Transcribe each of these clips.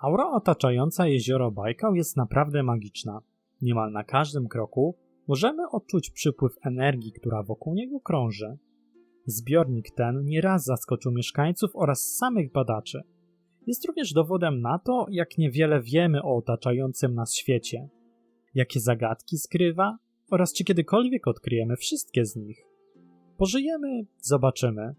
Aura otaczająca jezioro Bajkał jest naprawdę magiczna. Niemal na każdym kroku możemy odczuć przypływ energii, która wokół niego krąży. Zbiornik ten nieraz zaskoczył mieszkańców oraz samych badaczy. Jest również dowodem na to, jak niewiele wiemy o otaczającym nas świecie, jakie zagadki skrywa oraz czy kiedykolwiek odkryjemy wszystkie z nich. Pożyjemy, zobaczymy.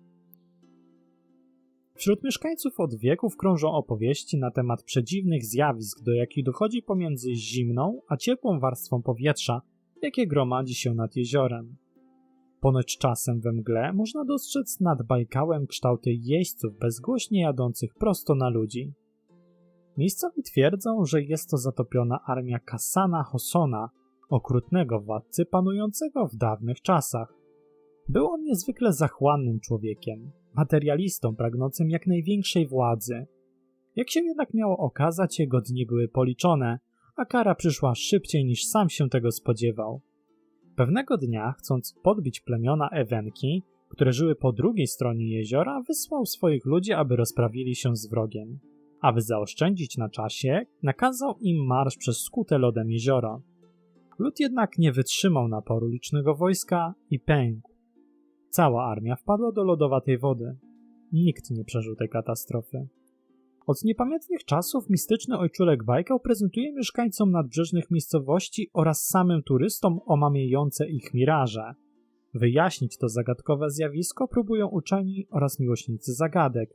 Wśród mieszkańców od wieków krążą opowieści na temat przedziwnych zjawisk, do jakich dochodzi pomiędzy zimną a ciepłą warstwą powietrza, jakie gromadzi się nad jeziorem. Ponoć czasem we mgle można dostrzec nad Bajkałem kształty jeźdźców bezgłośnie jadących prosto na ludzi. Miejscowi twierdzą, że jest to zatopiona armia Kasana Hosona, okrutnego władcy panującego w dawnych czasach. Był on niezwykle zachłannym człowiekiem, materialistą pragnącym jak największej władzy. Jak się jednak miało okazać, jego dni były policzone, a kara przyszła szybciej niż sam się tego spodziewał. Pewnego dnia, chcąc podbić plemiona Ewenki, które żyły po drugiej stronie jeziora, wysłał swoich ludzi, aby rozprawili się z wrogiem. Aby zaoszczędzić na czasie, nakazał im marsz przez skute lodem jezioro. Lud jednak nie wytrzymał naporu licznego wojska i pękł. Cała armia wpadła do lodowatej wody. Nikt nie przeżył tej katastrofy. Od niepamiętnych czasów mistyczny ojczulek Bajkał prezentuje mieszkańcom nadbrzeżnych miejscowości oraz samym turystom omamiejące ich miraże. Wyjaśnić to zagadkowe zjawisko próbują uczeni oraz miłośnicy zagadek.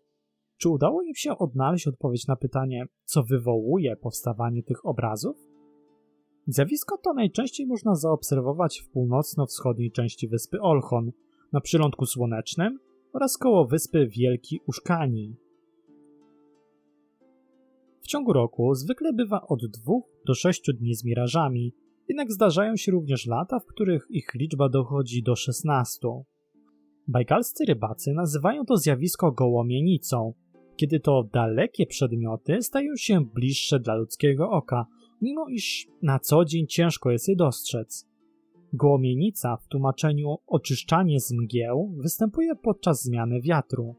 Czy udało im się odnaleźć odpowiedź na pytanie, co wywołuje powstawanie tych obrazów? Zjawisko to najczęściej można zaobserwować w północno-wschodniej części wyspy Olchon, na przylądku słonecznym oraz koło wyspy Wielki Uszkani. W ciągu roku zwykle bywa od 2 do 6 dni z mirażami, jednak zdarzają się również lata, w których ich liczba dochodzi do 16. Bajkalscy rybacy nazywają to zjawisko gołomienicą, kiedy to dalekie przedmioty stają się bliższe dla ludzkiego oka, mimo iż na co dzień ciężko jest je dostrzec. Gołomienica w tłumaczeniu oczyszczanie z mgieł występuje podczas zmiany wiatru.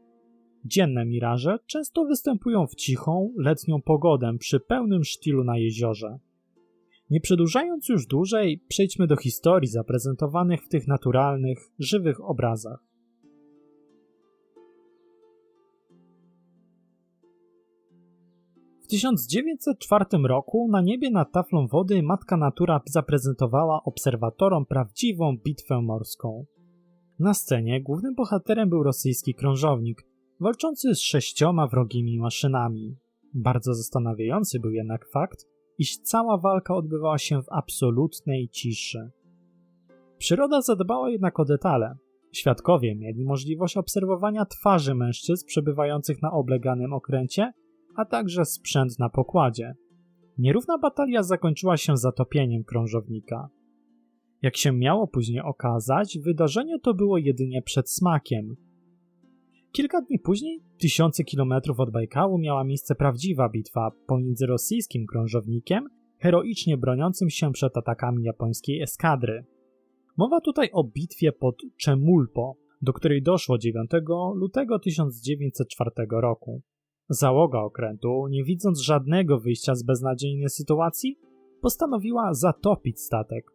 Dzienne miraże często występują w cichą, letnią pogodę przy pełnym sztilu na jeziorze. Nie przedłużając już dłużej, przejdźmy do historii zaprezentowanych w tych naturalnych, żywych obrazach. 1904 roku na niebie nad taflą wody matka natura zaprezentowała obserwatorom prawdziwą bitwę morską. Na scenie głównym bohaterem był rosyjski krążownik, walczący z sześcioma wrogimi maszynami. Bardzo zastanawiający był jednak fakt, iż cała walka odbywała się w absolutnej ciszy. Przyroda zadbała jednak o detale. Świadkowie mieli możliwość obserwowania twarzy mężczyzn przebywających na obleganym okręcie, a także sprzęt na pokładzie. Nierówna batalia zakończyła się zatopieniem krążownika. Jak się miało później okazać, wydarzenie to było jedynie przedsmakiem, Kilka dni później, tysiące kilometrów od Bajkału, miała miejsce prawdziwa bitwa pomiędzy rosyjskim krążownikiem, heroicznie broniącym się przed atakami japońskiej eskadry. Mowa tutaj o bitwie pod Czemulpo, do której doszło 9 lutego 1904 roku. Załoga okrętu, nie widząc żadnego wyjścia z beznadziejnej sytuacji, postanowiła zatopić statek.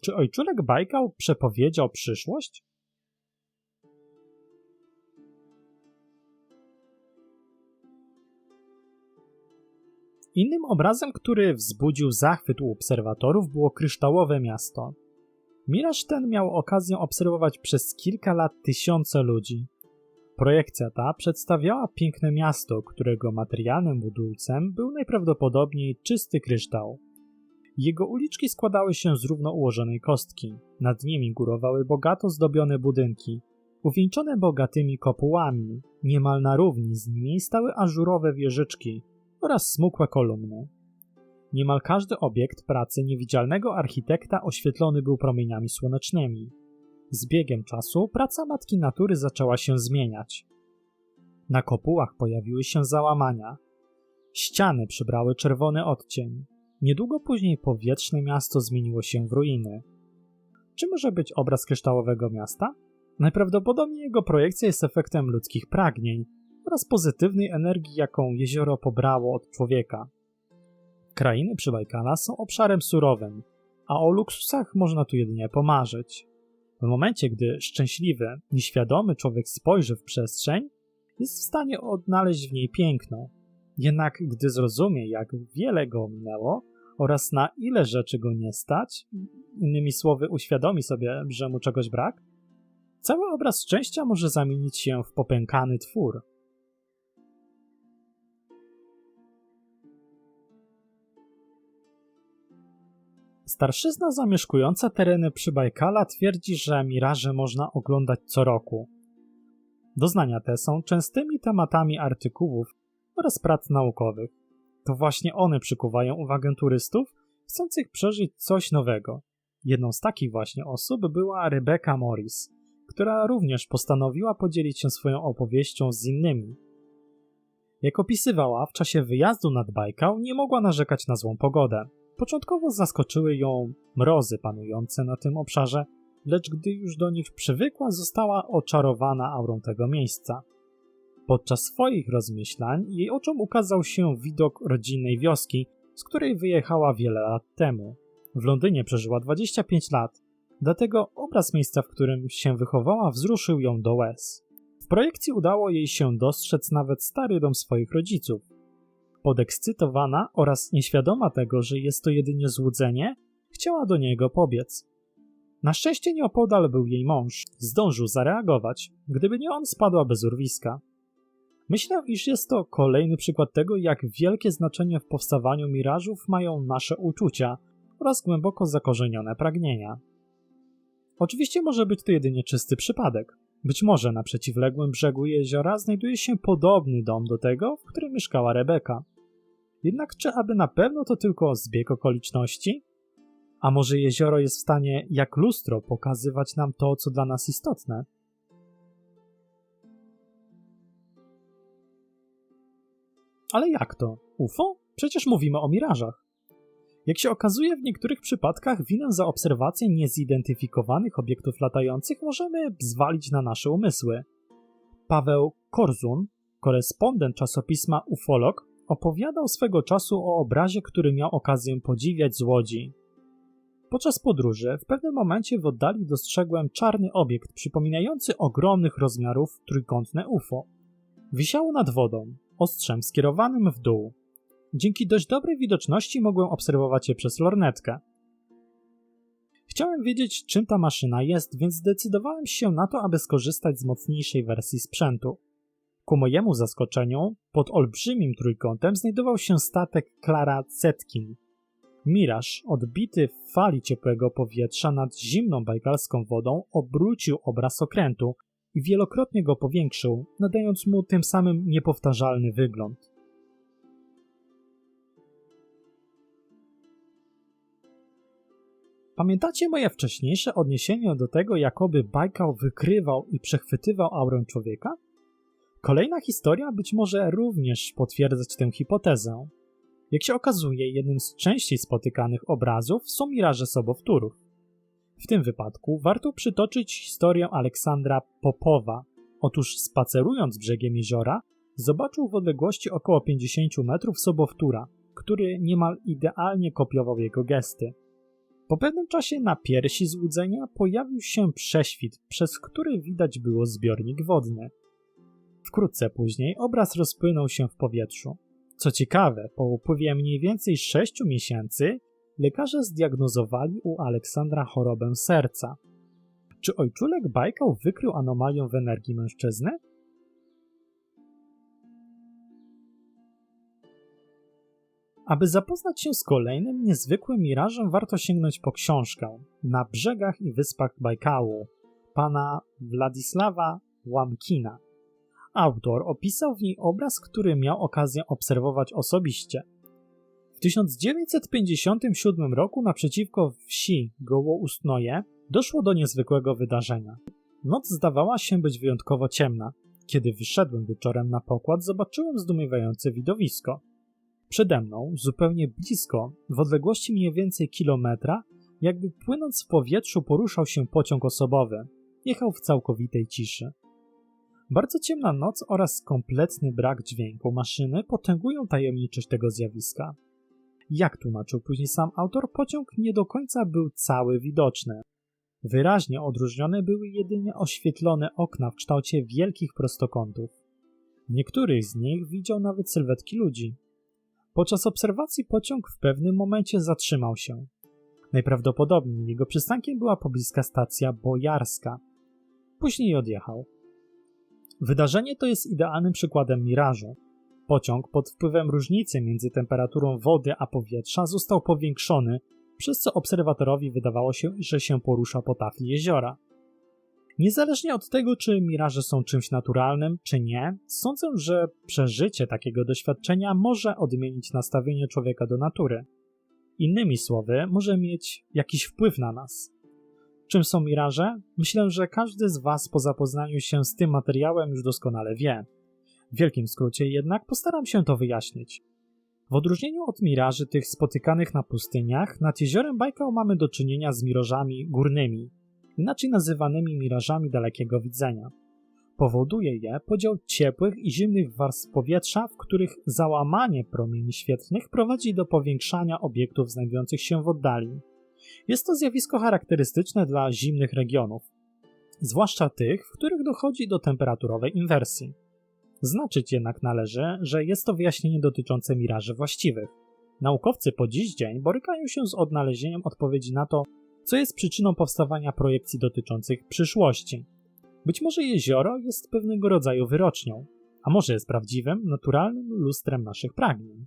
Czy ojczulek Bajkał przepowiedział przyszłość? Innym obrazem, który wzbudził zachwyt u obserwatorów, było kryształowe miasto. Miraż ten miał okazję obserwować przez kilka lat tysiące ludzi. Projekcja ta przedstawiała piękne miasto, którego materialnym budulcem był najprawdopodobniej czysty kryształ. Jego uliczki składały się z równo ułożonej kostki. Nad nimi górowały bogato zdobione budynki, uwieńczone bogatymi kopułami. Niemal na równi z nimi stały ażurowe wieżyczki, oraz smukłe kolumny. Niemal każdy obiekt pracy niewidzialnego architekta oświetlony był promieniami słonecznymi. Z biegiem czasu praca matki natury zaczęła się zmieniać. Na kopułach pojawiły się załamania. Ściany przybrały czerwony odcień. Niedługo później powietrzne miasto zmieniło się w ruiny. Czy może być obraz kryształowego miasta? Najprawdopodobniej jego projekcja jest efektem ludzkich pragnień, oraz pozytywnej energii, jaką jezioro pobrało od człowieka. Krainy Przybajkala są obszarem surowym, a o luksusach można tu jedynie pomarzyć. W momencie, gdy szczęśliwy, nieświadomy człowiek spojrzy w przestrzeń, jest w stanie odnaleźć w niej piękno. Jednak gdy zrozumie, jak wiele go minęło oraz na ile rzeczy go nie stać, innymi słowy, uświadomi sobie, że mu czegoś brak, cały obraz szczęścia może zamienić się w popękany twór. Starszyzna zamieszkująca tereny Przybajkala twierdzi, że miraże można oglądać co roku. Doznania te są częstymi tematami artykułów oraz prac naukowych. To właśnie one przykuwają uwagę turystów chcących przeżyć coś nowego. Jedną z takich właśnie osób była Rebecca Morris, która również postanowiła podzielić się swoją opowieścią z innymi. Jak opisywała, w czasie wyjazdu nad Bajkał nie mogła narzekać na złą pogodę. Początkowo zaskoczyły ją mrozy panujące na tym obszarze, lecz gdy już do nich przywykła, została oczarowana aurą tego miejsca. Podczas swoich rozmyślań jej oczom ukazał się widok rodzinnej wioski, z której wyjechała wiele lat temu. W Londynie przeżyła 25 lat, dlatego obraz miejsca, w którym się wychowała, wzruszył ją do łez. W projekcji udało jej się dostrzec nawet stary dom swoich rodziców. Podekscytowana oraz nieświadoma tego, że jest to jedynie złudzenie, chciała do niego pobiec. Na szczęście nieopodal był jej mąż. Zdążył zareagować. Gdyby nie on, spadła bez urwiska. Myślę, iż jest to kolejny przykład tego, jak wielkie znaczenie w powstawaniu mirażów mają nasze uczucia oraz głęboko zakorzenione pragnienia. Oczywiście może być to jedynie czysty przypadek. Być może na przeciwległym brzegu jeziora znajduje się podobny dom do tego, w którym mieszkała Rebeka. Jednak czy aby na pewno to tylko zbieg okoliczności? A może jezioro jest w stanie, jak lustro, pokazywać nam to, co dla nas istotne? Ale jak to? UFO? Przecież mówimy o mirażach. Jak się okazuje, w niektórych przypadkach winę za obserwację niezidentyfikowanych obiektów latających możemy zwalić na nasze umysły. Paweł Korzun, korespondent czasopisma Ufolog, opowiadał swego czasu o obrazie, który miał okazję podziwiać z łodzi. Podczas podróży w pewnym momencie w oddali dostrzegłem czarny obiekt przypominający ogromnych rozmiarów trójkątne UFO. Wisiało nad wodą, ostrzem skierowanym w dół. Dzięki dość dobrej widoczności mogłem obserwować je przez lornetkę. Chciałem wiedzieć, czym ta maszyna jest, więc zdecydowałem się na to, aby skorzystać z mocniejszej wersji sprzętu. Ku mojemu zaskoczeniu, pod olbrzymim trójkątem znajdował się statek Klara Zetkin. Miraż, odbity w fali ciepłego powietrza nad zimną bajkalską wodą, obrócił obraz okrętu i wielokrotnie go powiększył, nadając mu tym samym niepowtarzalny wygląd. Pamiętacie moje wcześniejsze odniesienie do tego, jakoby Bajkał wykrywał i przechwytywał aurę człowieka? Kolejna historia być może również potwierdzać tę hipotezę. Jak się okazuje, jednym z częściej spotykanych obrazów są miraże sobowtórów. W tym wypadku warto przytoczyć historię Aleksandra Popowa. Otóż spacerując brzegiem jeziora, zobaczył w odległości około 50 metrów sobowtóra, który niemal idealnie kopiował jego gesty. Po pewnym czasie na piersi złudzenia pojawił się prześwit, przez który widać było zbiornik wodny. Wkrótce później obraz rozpłynął się w powietrzu. Co ciekawe, po upływie mniej więcej 6 miesięcy lekarze zdiagnozowali u Aleksandra chorobę serca. Czy ojczulek Bajkał wykrył anomalię w energii mężczyzny? Aby zapoznać się z kolejnym niezwykłym mirażem, warto sięgnąć po książkę Na brzegach i wyspach Bajkału pana Władysława Łamkina. Autor opisał w niej obraz, który miał okazję obserwować osobiście. W 1957 roku naprzeciwko wsi Gołoustnoje doszło do niezwykłego wydarzenia. Noc zdawała się być wyjątkowo ciemna. Kiedy wyszedłem wieczorem na pokład, zobaczyłem zdumiewające widowisko. Przede mną, zupełnie blisko, w odległości mniej więcej kilometra, jakby płynąc w powietrzu poruszał się pociąg osobowy. Jechał w całkowitej ciszy. Bardzo ciemna noc oraz kompletny brak dźwięku maszyny potęgują tajemniczość tego zjawiska. Jak tłumaczył później sam autor, pociąg nie do końca był cały widoczny. Wyraźnie odróżnione były jedynie oświetlone okna w kształcie wielkich prostokątów. Niektórych z nich widział nawet sylwetki ludzi. Podczas obserwacji pociąg w pewnym momencie zatrzymał się. Najprawdopodobniej jego przystankiem była pobliska stacja Bojarska. Później odjechał. Wydarzenie to jest idealnym przykładem mirażu. Pociąg pod wpływem różnicy między temperaturą wody a powietrza został powiększony, przez co obserwatorowi wydawało się, że się porusza po tafli jeziora. Niezależnie od tego, czy miraże są czymś naturalnym, czy nie, sądzę, że przeżycie takiego doświadczenia może odmienić nastawienie człowieka do natury. Innymi słowy, może mieć jakiś wpływ na nas. Czym są miraże? Myślę, że każdy z Was po zapoznaniu się z tym materiałem już doskonale wie. W wielkim skrócie jednak postaram się to wyjaśnić. W odróżnieniu od miraży tych spotykanych na pustyniach, nad jeziorem Bajkał mamy do czynienia z mirażami górnymi, inaczej nazywanymi mirażami dalekiego widzenia. Powoduje je podział ciepłych i zimnych warstw powietrza, w których załamanie promieni świetlnych prowadzi do powiększania obiektów znajdujących się w oddali. Jest to zjawisko charakterystyczne dla zimnych regionów, zwłaszcza tych, w których dochodzi do temperaturowej inwersji. Znaczyć jednak należy, że jest to wyjaśnienie dotyczące miraży właściwych. Naukowcy po dziś dzień borykają się z odnalezieniem odpowiedzi na to, co jest przyczyną powstawania projekcji dotyczących przyszłości. Być może jezioro jest pewnego rodzaju wyrocznią, a może jest prawdziwym, naturalnym lustrem naszych pragnień.